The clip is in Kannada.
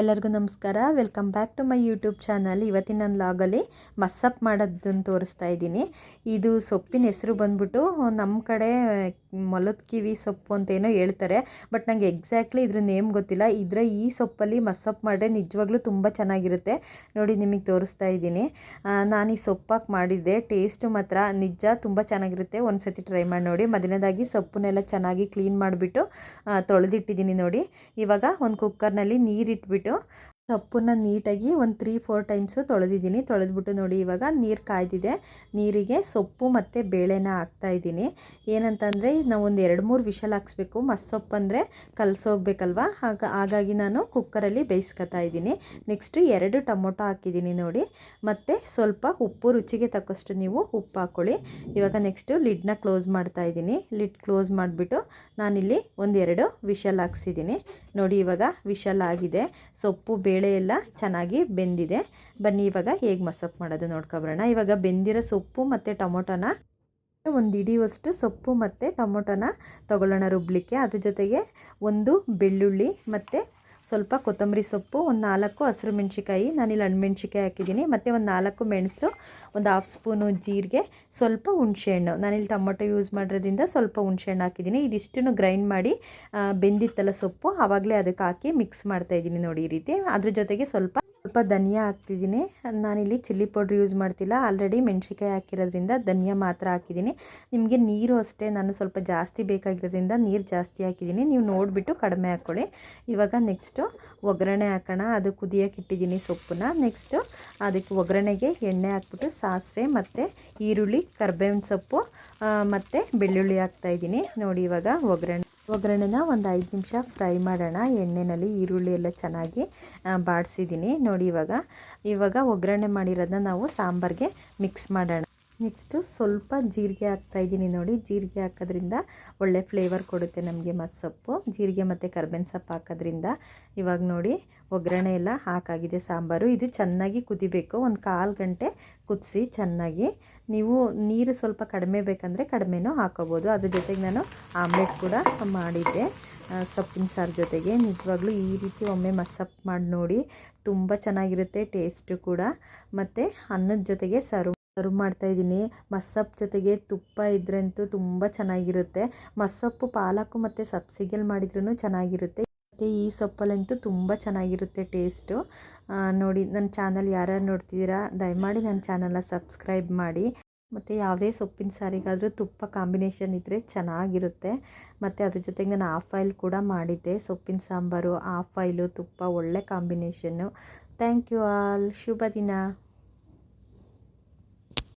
ಎಲ್ಲರಿಗೂ ನಮಸ್ಕಾರ. Welcome back to my YouTube channel ಇವತ್ತಿನ ನನ್ನ ಲಾಗಲ್ಲಿ ಮಸ್ಸಪ್ ಮಾಡೋದನ್ನು ತೋರಿಸ್ತಾ ಇದ್ದೀನಿ. ಇದು ಸೊಪ್ಪಿನ ಹೆಸರು ಬಂದ್ಬಿಟ್ಟು, ನಮ್ಮ ಕಡೆ ಮೊಲದ ಕಿವಿ ಸೊಪ್ಪು ಅಂತ ಏನೋ ಹೇಳ್ತಾರೆ. ಬಟ್ ನನಗೆ ಎಕ್ಸಾಕ್ಟ್ಲಿ ಇದ್ರ ನೇಮ್ ಗೊತ್ತಿಲ್ಲ. ಇದರ ಈ ಸೊಪ್ಪಲ್ಲಿ ಮಸಪ್ ಮಾಡಿದ್ರೆ ನಿಜವಾಗ್ಲೂ ತುಂಬ ಚೆನ್ನಾಗಿರುತ್ತೆ. ನೋಡಿ ನಿಮಗೆ ತೋರಿಸ್ತಾ ಇದ್ದೀನಿ. ನಾನು ಈ ಸೊಪ್ಪಾಕಿ ಮಾಡಿದ್ದೆ. ಟೇಸ್ಟು ಮಾತ್ರ ನಿಜ ತುಂಬ ಚೆನ್ನಾಗಿರುತ್ತೆ. ಒಂದು ಸತಿ ಟ್ರೈ ಮಾಡಿ ನೋಡಿ. ಮೊದಲನೇದಾಗಿ ಸೊಪ್ಪನ್ನೆಲ್ಲ ಚೆನ್ನಾಗಿ ಕ್ಲೀನ್ ಮಾಡಿಬಿಟ್ಟು ತೊಳೆದಿಟ್ಟಿದ್ದೀನಿ ನೋಡಿ. ಇವಾಗ ಒಂದು ಕುಕ್ಕರ್ನಲ್ಲಿ ನೀರಿಟ್ಬಿಟ್ಟು ಸೊಪ್ಪನ್ನ ನೀಟಾಗಿ ಒಂದು ತ್ರೀ ಫೋರ್ ಟೈಮ್ಸು ತೊಳೆದಿದ್ದೀನಿ. ತೊಳೆದ್ಬಿಟ್ಟು ನೋಡಿ, ಇವಾಗ ನೀರು ಕಾಯ್ದಿದೆ. ನೀರಿಗೆ ಸೊಪ್ಪು ಮತ್ತು ಬೇಳೆನ ಹಾಕ್ತಾಯಿದ್ದೀನಿ ಏನಂತಂದರೆ, ನಾವು ಒಂದು ಎರಡು, ಮೂರು ವಿಷಲ್ ಹಾಕ್ಸ್ಬೇಕು. ಮಸ್ಸೊಪ್ಪು ಅಂದರೆ ಕಲಸೋಗ್ಬೇಕಲ್ವ ಹಾಗ, ಹಾಗಾಗಿ ನಾನು ಕುಕ್ಕರಲ್ಲಿ ಬೇಯಿಸ್ಕೊತಾ ಇದ್ದೀನಿ. ನೆಕ್ಸ್ಟು ಎರಡು ಟೊಮೊಟೊ ಹಾಕಿದ್ದೀನಿ ನೋಡಿ. ಮತ್ತು ಸ್ವಲ್ಪ ಉಪ್ಪು, ರುಚಿಗೆ ತಕ್ಕಷ್ಟು ನೀವು ಉಪ್ಪು ಹಾಕ್ಕೊಳ್ಳಿ ಇವಾಗ ನೆಕ್ಸ್ಟು ಲಿಡ್ನ ಕ್ಲೋಸ್ ಮಾಡ್ತಾ ಇದ್ದೀನಿ. ಲಿಡ್ ಕ್ಲೋಸ್ ಮಾಡಿಬಿಟ್ಟು ನಾನಿಲ್ಲಿ ಒಂದೆರಡು ವಿಷಲ್ ಹಾಕ್ಸಿದ್ದೀನಿ. ನೋಡಿ, ಇವಾಗ ವಿಷಲ್ ಆಗಿದೆ. ಸೊಪ್ಪು ಬೇಳೆ ಎಲ್ಲ ಚೆನ್ನಾಗಿ ಬೆಂದಿದೆ. ಬನ್ನಿ, ಇವಾಗ ಹೇಗೆ ಮಸಪ್ ಮಾಡೋದು ನೋಡ್ಕೊಬರೋಣ. ಇವಾಗ ಬೆಂದಿರೋ ಸೊಪ್ಪು ಮತ್ತು ಟೊಮೊಟೊನ ಒಂದು ಇಡಿಯುವಷ್ಟು ಸೊಪ್ಪು ಮತ್ತು ಟೊಮೊಟೊನ ತೊಗೊಳ್ಳೋಣ ರುಬ್ಬಲಿಕ್ಕೆ ಅದ್ರ ಜೊತೆಗೆ ಒಂದು ಬೆಳ್ಳುಳ್ಳಿ ಮತ್ತು ಸ್ವಲ್ಪ ಕೊತ್ತಂಬರಿ ಸೊಪ್ಪು, ಒಂದು ನಾಲ್ಕು ಹಸಿರು ಮೆಣಸಿಕಾಯಿ ನಾನಿಲ್ಲಿ ಹಣ್ಣುಮೆಣ್ಸಿಕಾಯಿ ಹಾಕಿದ್ದೀನಿ. ಮತ್ತು ಒಂದು ನಾಲ್ಕು ಮೆಣಸು, ಒಂದು ಹಾಫ್ ಸ್ಪೂನು ಜೀರಿಗೆ, ಸ್ವಲ್ಪ ಹುಣಸೆಹಣ್ಣು ನಾನಿಲ್ಲಿ ಟೊಮೊಟೊ ಯೂಸ್ ಮಾಡಿರೋದ್ರಿಂದ ಸ್ವಲ್ಪ ಹುಣಸೆಹಣ್ಣು ಹಾಕಿದ್ದೀನಿ. ಇದಿಷ್ಟನ್ನು ಗ್ರೈಂಡ್ ಮಾಡಿ ಬೆಂದಿತ್ತಲ್ಲ ಸೊಪ್ಪು ಆವಾಗಲೇ ಅದಕ್ಕೆ ಹಾಕಿ ಮಿಕ್ಸ್ ಮಾಡ್ತಾಯಿದ್ದೀನಿ ನೋಡಿ ಈ ರೀತಿ. ಅದ್ರ ಜೊತೆಗೆ ಸ್ವಲ್ಪ ಸ್ವಲ್ಪ ಧನಿಯಾ ಹಾಕ್ತಿದ್ದೀನಿ. ನಾನಿಲ್ಲಿ ಚಿಲ್ಲಿ ಪೌಡ್ರ್ ಯೂಸ್ ಮಾಡ್ತಿಲ್ಲ. ಆಲ್ರೆಡಿ ಮೆಣಸಿಕಾಯಿ ಹಾಕಿರೋದ್ರಿಂದ ಧನಿಯಾ ಮಾತ್ರ ಹಾಕಿದ್ದೀನಿ. ನಿಮಗೆ ನೀರು ಅಷ್ಟೇ, ನಾನು ಸ್ವಲ್ಪ ಜಾಸ್ತಿ ಬೇಕಾಗಿರೋದ್ರಿಂದ ನೀರು ಜಾಸ್ತಿ ಹಾಕಿದ್ದೀನಿ. ನೀವು ನೋಡಿಬಿಟ್ಟು ಕಡಿಮೆ ಹಾಕ್ಕೊಳ್ಳಿ ಇವಾಗ ನೆಕ್ಸ್ಟು ಒಗ್ಗರಣೆ ಹಾಕೋಣ. ಅದು ಕುದಿಯೋಕೆ ಇಟ್ಟಿದ್ದೀನಿ ಸೊಪ್ಪನ್ನ. ನೆಕ್ಸ್ಟು ಅದಕ್ಕೆ ಒಗ್ಗರಣೆಗೆ ಎಣ್ಣೆ ಹಾಕ್ಬಿಟ್ಟು ಸಾಸಿವೆ ಮತ್ತು ಈರುಳ್ಳಿ, ಕರ್ಬೇವಿನ ಸೊಪ್ಪು ಮತ್ತು ಬೆಳ್ಳುಳ್ಳಿ ಹಾಕ್ತಾಯಿದ್ದೀನಿ ನೋಡಿ ಇವಾಗ ಒಗ್ಗರಣೆ. ಒಗ್ಗರಣೆನ ಒಂದು ಐದು ನಿಮಿಷ ಫ್ರೈ ಮಾಡೋಣ. ಎಣ್ಣೆಯಲ್ಲಿ ಈರುಳ್ಳಿ ಎಲ್ಲ ಚೆನ್ನಾಗಿ ಬಾಡಿಸಿದ್ದೀನಿ. ನೋಡಿ ಇವಾಗ ಇವಾಗ ಒಗ್ಗರಣೆ ಮಾಡಿರೋದನ್ನ ನಾವು ಸಾಂಬಾರಿಗೆ ಮಿಕ್ಸ್ ಮಾಡೋಣ. ನೆಕ್ಸ್ಟು ಸ್ವಲ್ಪ ಜೀರಿಗೆ ಹಾಕ್ತಾಯಿದ್ದೀನಿ ನೋಡಿ. ಜೀರಿಗೆ ಹಾಕೋದ್ರಿಂದ ಒಳ್ಳೆ ಫ್ಲೇವರ್ ಕೊಡುತ್ತೆ ನಮಗೆ ಮಸ್ಸೊಪ್ಪು. ಜೀರಿಗೆ ಮತ್ತು ಕರ್ಬೇವಿನ ಸೊಪ್ಪು ಹಾಕೋದ್ರಿಂದ. ಇವಾಗ ನೋಡಿ ಒಗ್ಗರಣೆ ಎಲ್ಲ ಹಾಕಾಗಿದೆ, ಸಾಂಬಾರು. ಇದು ಚೆನ್ನಾಗಿ ಕುದಿಬೇಕು. ಒಂದು ಕಾಲು ಗಂಟೆ ಕುದಿಸಿ ಚೆನ್ನಾಗಿ ನೀವು ನೀರು ಸ್ವಲ್ಪ ಕಡಿಮೆ ಬೇಕಂದರೆ ಕಡಿಮೆನೂ ಹಾಕೋಬೋದು. ಅದ್ರ ಜೊತೆಗೆ ನಾನು ಆಮ್ಲೆಟ್ ಕೂಡ ಮಾಡಿದ್ದೆ. ಸೊಪ್ಪಿನ ಸಾರು ಜೊತೆಗೆ. ನಿಜವಾಗ್ಲೂ ಈ ರೀತಿ ಒಮ್ಮೆ ಮಸಪ್ ಮಾಡಿ ನೋಡಿ ತುಂಬ ಚೆನ್ನಾಗಿರುತ್ತೆ ಟೇಸ್ಟು ಕೂಡ. ಮತ್ತು ಅನ್ನದ ಜೊತೆಗೆ ಸರ್ವ್ ಸರ್ವ್ ಮಾಡ್ತಾಯಿದ್ದೀನಿ ಮಸ್ಸಪ್ ಜೊತೆಗೆ ತುಪ್ಪ ಇದ್ರಂತೂ ತುಂಬ ಚೆನ್ನಾಗಿರುತ್ತೆ. ಮಸ್ಸಪ್ಪು ಪಾಲಕ್ಕು ಮತ್ತು ಸಬ್ಸಿಗೆಲ್ ಮಾಡಿದ್ರೂ ಚೆನ್ನಾಗಿರುತ್ತೆ. ಮತ್ತು ಈ ಸೊಪ್ಪಲ್ಲಂತೂ ತುಂಬ ಚೆನ್ನಾಗಿರುತ್ತೆ ಟೇಸ್ಟು. ನೋಡಿ, ನನ್ನ ಚಾನಲ್ ಯಾರ್ಯಾರು ನೋಡ್ತಿದ್ದೀರಾ, ದಯಮಾಡಿ ನನ್ನ ಚಾನಲ್ನ ಸಬ್ಸ್ಕ್ರೈಬ್ ಮಾಡಿ. ಮತ್ತು ಯಾವುದೇ ಸೊಪ್ಪಿನ ಸಾರಿಗಾದರೂ ತುಪ್ಪ ಕಾಂಬಿನೇಷನ್ ಇದ್ದರೆ ಚೆನ್ನಾಗಿರುತ್ತೆ. ಮತ್ತು ಅದ್ರ ಜೊತೆಗೆ ನಾನು ಆಫ್ ಆಯಿಲ್ ಕೂಡ ಮಾಡಿದ್ದೆ. ಸೊಪ್ಪಿನ ಸಾಂಬಾರು, ಆಫ್ ಆಯಿಲು, ತುಪ್ಪ ಒಳ್ಳೆ ಕಾಂಬಿನೇಷನ್ನು. Thank you all. ಶುಭ ದಿನ.